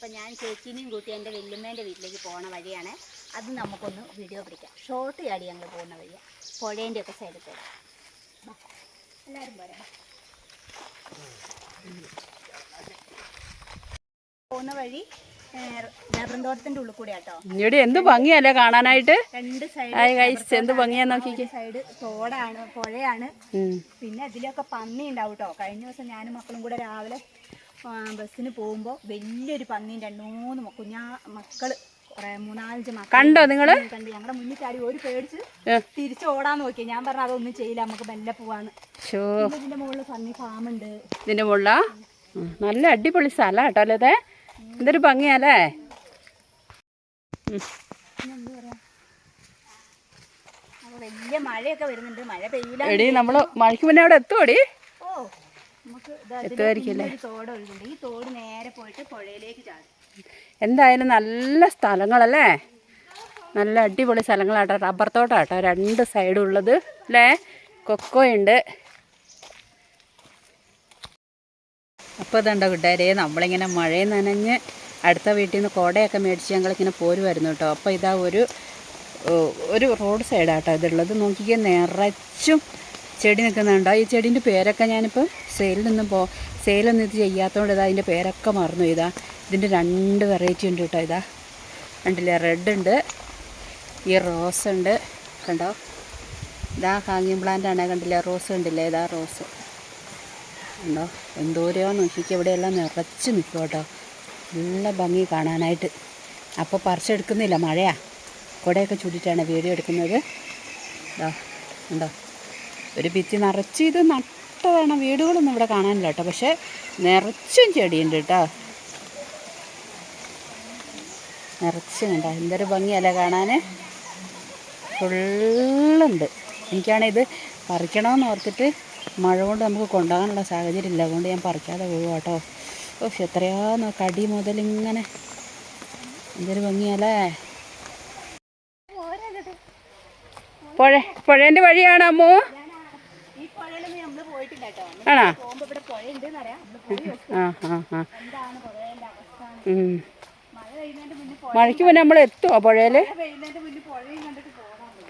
അപ്പം ഞാൻ ചേച്ചീനെയും കൂട്ടി എന്റെ വല്യമ്മേന്റെ വീട്ടിലേക്ക് പോണ വഴിയാണ്. അത് നമുക്കൊന്ന് വീഡിയോ പിടിക്കാം. ഷോർട്ട് ചാടി ഞങ്ങൾ പോകുന്ന വഴിയാണ് പുഴേന്റെ ഒക്കെ സൈഡിൽ കൂടെ. എല്ലാവരും പോരാ. പോകുന്ന വഴി റബ്ബറും തോട്ടത്തിന്റെ ഉള്ളിൽ കൂടെ കേട്ടോ ഇവിടെ എന്ത് ഭംഗിയല്ലേ കാണാനായിട്ട്? രണ്ട് സൈഡ് എന്ത് ഭംഗിയാ നോക്കിക്കേ. സൈഡ് തോടാണ് പുഴയാണ്. പിന്നെ അതിലൊക്കെ പന്നി ഉണ്ടാവും കേട്ടോ കഴിഞ്ഞ ദിവസം ഞാനും മക്കളും കൂടെ രാവിലെ ബസ്സിന് പോകുമ്പോൾ വലിയൊരു പന്നിയും രണ്ട് മൂന്ന് കുഞ്ഞാ മക്കൾ കുറെ മൂന്നാലഞ്ച് മക്കൾ കണ്ടോ നിങ്ങൾ? കണ്ട്. ഞങ്ങളുടെ മുന്നിൽ ചാടി ഒരു പേടിച്ച് തിരിച്ചു ഓടാൻ നോക്കി. ഞാൻ പറഞ്ഞ അതൊന്നും ചെയ്യില്ല നമുക്ക് മെല്ലെ പോവാന്ന്. ഇതിന്റെ മുകളിൽ പന്നി ഫാമുണ്ട് ഇതിന്റെ മുകളില നല്ല അടിപൊളി സ്ഥലം കേട്ടോ അല്ലേ? എന്തൊരു ഭംഗിയല്ലേ അപ്പൊ വലിയ മഴയൊക്കെ വരുന്നുണ്ട്. മഴ പെയ്യൂല എടി നമ്മൾ മഴയ്ക്ക് മുന്നേ അവിടെ എത്തുമോടി ഈ തോട് നേരെ പോയിട്ട് പുഴയിലേക്ക് ചാടും. എന്തായാലും നല്ല സ്ഥലങ്ങളല്ലേ? നല്ല അടിപൊളി സ്ഥലങ്ങളാട്ടോ. റബ്ബർ തോട്ടാട്ടോ. രണ്ട് സൈഡും ഉള്ളത് അല്ലേ കൊക്കോയുണ്ട് അപ്പോൾ ഇതുണ്ടോ കൂട്ടുകാരെ നമ്മളിങ്ങനെ മഴയിൽ നനഞ്ഞ് അടുത്ത വീട്ടിൽ നിന്ന് കോടയൊക്കെ മേടിച്ച് ഞങ്ങളിങ്ങനെ പോരുമായിരുന്നു കേട്ടോ. അപ്പോൾ ഇതാ ഒരു ഒരു റോഡ് സൈഡാട്ടോ ഇതുള്ളത്. നോക്കിക്കാൻ നിറച്ചും ചെടി നിൽക്കുന്നുണ്ട്? ഈ ചെടീന്റെ പേരൊക്കെ ഞാനിപ്പോൾ സെയിലൊന്നും പോ സെയിലൊന്നും ഇത് ചെയ്യാത്തതുകൊണ്ട് ഇതാ അതിന്റെ പേരൊക്കെ മറന്നു. ഇതാ ഇതിന്റെ രണ്ട് വെറൈറ്റി ഉണ്ട് കേട്ടോ ഇതാ. കണ്ടില്ലേ? റെഡ് ഉണ്ട് ഈ റോസ് ഉണ്ട്. കണ്ടോ? ഇതാ ഹാങ്ങിങ് പ്ലാന്റ് ആണ്. കണ്ടില്ലേ? റോസ് കണ്ടില്ലേ? ഇതാ റോസ് കണ്ടോ? എന്തോരോ നോക്കിക്ക് ഇവിടെയെല്ലാം നിറച്ച് നിൽക്കും കേട്ടോ. നല്ല ഭംഗി കാണാനായിട്ട്. അപ്പോൾ പറിച്ചെടുക്കുന്നില്ല മഴയാ. കുടയൊക്കെ ചൂടിയിട്ടാണ് വീഡിയോ എടുക്കുന്നത്. ഇതാ ഉണ്ടോ ഒരു ഭിത്തി നിറച്ച് ഇത് നട്ടതാണ്. വീടുകളൊന്നും ഇവിടെ കാണാനില്ല കേട്ടോ. പക്ഷേ നിറച്ചും ചെടിയുണ്ട് കേട്ടോ. നിറച്ചും കണ്ടോ? എന്തൊരു ഭംഗിയല്ലേ കാണാൻ ഫുള്ളുണ്ട്. എനിക്കാണിത് പറിക്കണമെന്ന് ഓർത്തിട്ട് മഴ കൊണ്ട് നമുക്ക് കൊണ്ടുപോകാനുള്ള സാഹചര്യം ഇല്ല. അതുകൊണ്ട് ഞാൻ പറിക്കാതെ പോകും കേട്ടോ. ഓ എത്രയാന്ന് കടി മുതൽ ഇങ്ങനെ. എന്തൊരു ഭംഗിയല്ലേ? പുഴ പുഴേന്റെ വഴിയാണ് അമ്മോ ഈ പുഴയിലൊന്നും നമ്മൾ പോയിട്ടില്ല കേട്ടോ ആണോ? ആ ആ ആ. മഴയ്ക്ക് മുന്നേ നമ്മൾ എത്തുമോ പുഴയിൽ പെയ്യുന്നതിന്റെ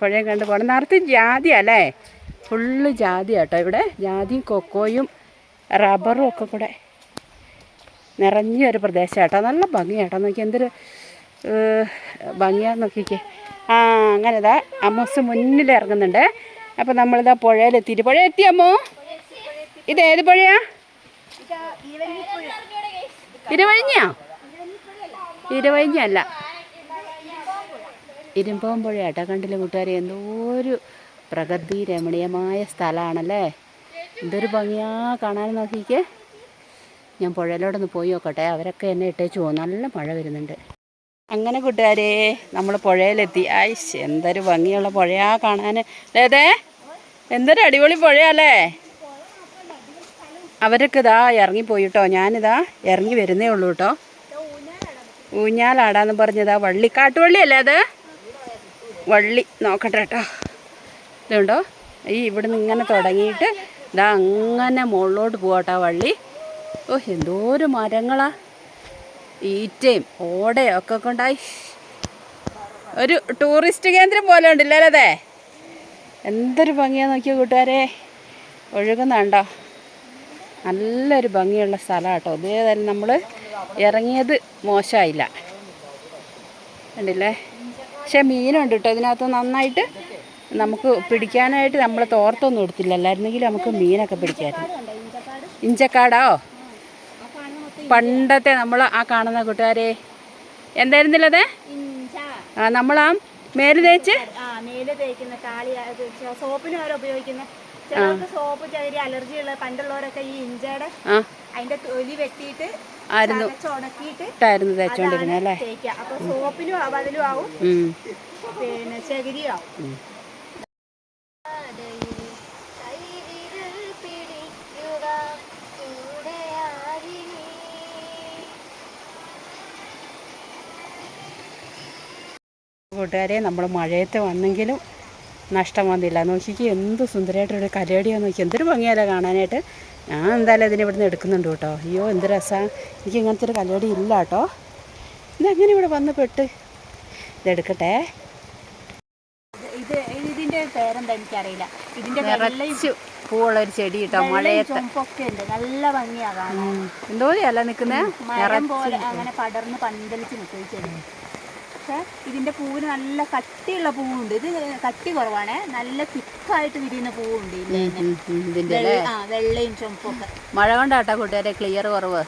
പുഴയും കണ്ട് പോകണം നേരത്തെ ജാതി അല്ലേ? ഫുള്ള് ജാതി കേട്ടോ ഇവിടെ. ജാതിയും കൊക്കോയും റബ്ബറും ഒക്കെ കൂടെ നിറഞ്ഞൊരു പ്രദേശം കേട്ടോ നല്ല ഭംഗിയാട്ടോ. നോക്കി എന്തൊരു ഭംഗിയാന്ന് നോക്കിക്കേ. ആ അങ്ങനെ അമ്മസ് അമ്മൂസ് മുന്നിൽ ഇറങ്ങുന്നുണ്ട് അപ്പോൾ നമ്മളിതാ പുഴയിലെത്തിയിട്ട്. പുഴ എത്തി അമ്മോ. ഇത് ഏത് പുഴയാ? ഇരുവഴിഞ്ഞോ ഇരുവഴിഞ്ഞല്ല ഇരുമ്പം പുഴ കേട്ടോ കണ്ടില്ലേ കൂട്ടുകാരെ? എന്തോ ഒരു പ്രകൃതി രമണീയമായ സ്ഥലമാണല്ലേ എന്തൊരു ഭംഗിയാ കാണാൻ നോക്കിക്കേ. ഞാൻ പുഴയിലോട്ടൊന്ന് പോയി നോക്കട്ടെ. അവരൊക്കെ എന്നെ ഇട്ടേച്ച് പോകും. നല്ല മഴ വരുന്നുണ്ട്. അങ്ങനെ കൂട്ടുകാരെ നമ്മൾ പുഴയിലെത്തി. ആയിശ് എന്തൊരു ഭംഗിയുള്ള പുഴയാ കാണാൻ അതെ എന്തൊരു അടിപൊളി പുഴയല്ലേ? അവരൊക്കെ ഇതാ ഇറങ്ങിപ്പോയി കേട്ടോ ഞാനിതാ ഇറങ്ങി വരുന്നേ ഉള്ളൂ കേട്ടോ. ഊഞ്ഞാലാടാന്ന് പറഞ്ഞതാ വള്ളി. കാട്ടുവള്ളിയല്ലേ അത്? വള്ളി. നോക്കട്ടെ കേട്ടോ. ഇതുണ്ടോ? ഈ ഇവിടുന്ന് ഇങ്ങനെ തുടങ്ങിയിട്ട് ഇതാ അങ്ങനെ മുകളിലോട്ട് പോകട്ടോ വള്ളി. ഓ എന്തോരു മരങ്ങളാ. ഈറ്റയും ഓടയും ഒക്കെ കൊണ്ടായി. ഒരു ടൂറിസ്റ്റ് കേന്ദ്രം പോലെ ഉണ്ടല്ലേ അതെ എന്തൊരു ഭംഗിയാ നോക്കിയ കൂട്ടുകാരെ. ഒഴുകുന്നുണ്ടോ? നല്ലൊരു ഭംഗിയുള്ള സ്ഥലം കേട്ടോ ഇതേതായാലും നമ്മൾ ഇറങ്ങിയത് മോശമായില്ല. കണ്ടില്ലേ? പക്ഷേ മീനുണ്ട് കേട്ടോ ഇതിനകത്ത് നന്നായിട്ട് നമുക്ക് പിടിക്കാനായിട്ട് നമ്മൾ തോർത്തൊന്നും എടുത്തില്ല. അല്ലായിരുന്നെങ്കിൽ നമുക്ക് മീനൊക്കെ പിടിക്കാമായിരുന്നു ഇഞ്ചക്കാടോ? പണ്ടത്തെ നമ്മൾ ആ കാണുന്ന കൂട്ടുകാരെ എന്തായിരുന്നില്ലത്? ആ നമ്മൾ ആ മേൽ തേച്ച്? മേൽ തേക്കുന്ന കാളി സോപ്പിന് വരെ ഉപയോഗിക്കുന്ന ചിലർക്ക് സോപ്പ് ചെറിയ അലർജി ഉള്ള പണ്ടുള്ളവരൊക്കെ ഈ ഇഞ്ചയുടെ അതിന്റെ തൊലി വെട്ടിയിട്ട് ആയിരുന്നു. ഇട്ടായിരുന്നു തേച്ചോണ്ടിരുന്നത് അല്ലേ? അപ്പൊ സോപ്പിനും ആവും അതിലും ആവും. പിന്നെ ചകിരിയും ആവും. കൂട്ടുകാരെ നമ്മൾ മഴയത്ത് വന്നെങ്കിലും നഷ്ടം വന്നില്ല നോക്കിക്ക് എന്ത് സുന്ദരമായിട്ടൊരു കരടിയാണ് നോക്കി എന്തൊരു ഭംഗിയല്ല കാണാനായിട്ട്. ഞാൻ എന്തായാലും ഇതിനെ ഇവിടുന്ന് എടുക്കുന്നുണ്ട് കേട്ടോ. അയ്യോ എന്ത് രസമാണ് എനിക്ക് ഇങ്ങനത്തെ ഒരു കലയടി ഇല്ല കേട്ടോ. ഇതെങ്ങനെ ഇവിടെ വന്ന് പെട്ട്? ഇതെടുക്കട്ടെ ഇത് ഇതിന്റെ പേരെന്താ എനിക്കറിയില്ല. നിറച്ച് പൂവുള്ള ഒരു ചെടി കേട്ടോ മഴയത്ത്. നല്ല ഭംഗിയാ എന്തോ അല്ല പോലെ അങ്ങനെ പടർന്ന് പന്തലിച്ച് നിൽക്കുന്ന ചെടി. പക്ഷെ ഇതിന്റെ പൂവിന് നല്ല കട്ടിയുള്ള പൂവുണ്ട്. ഇത് കട്ടി കുറവാണ്. നല്ല തിക്കായിട്ട് വിരിയുന്ന പൂവുണ്ട് ഇതിന്റെ ആ വെള്ളയും ചുമപ്പൊക്കെ മഴ കൊണ്ടാട്ടോ കൂട്ടുകാരെ ക്ലിയർ കുറവ്.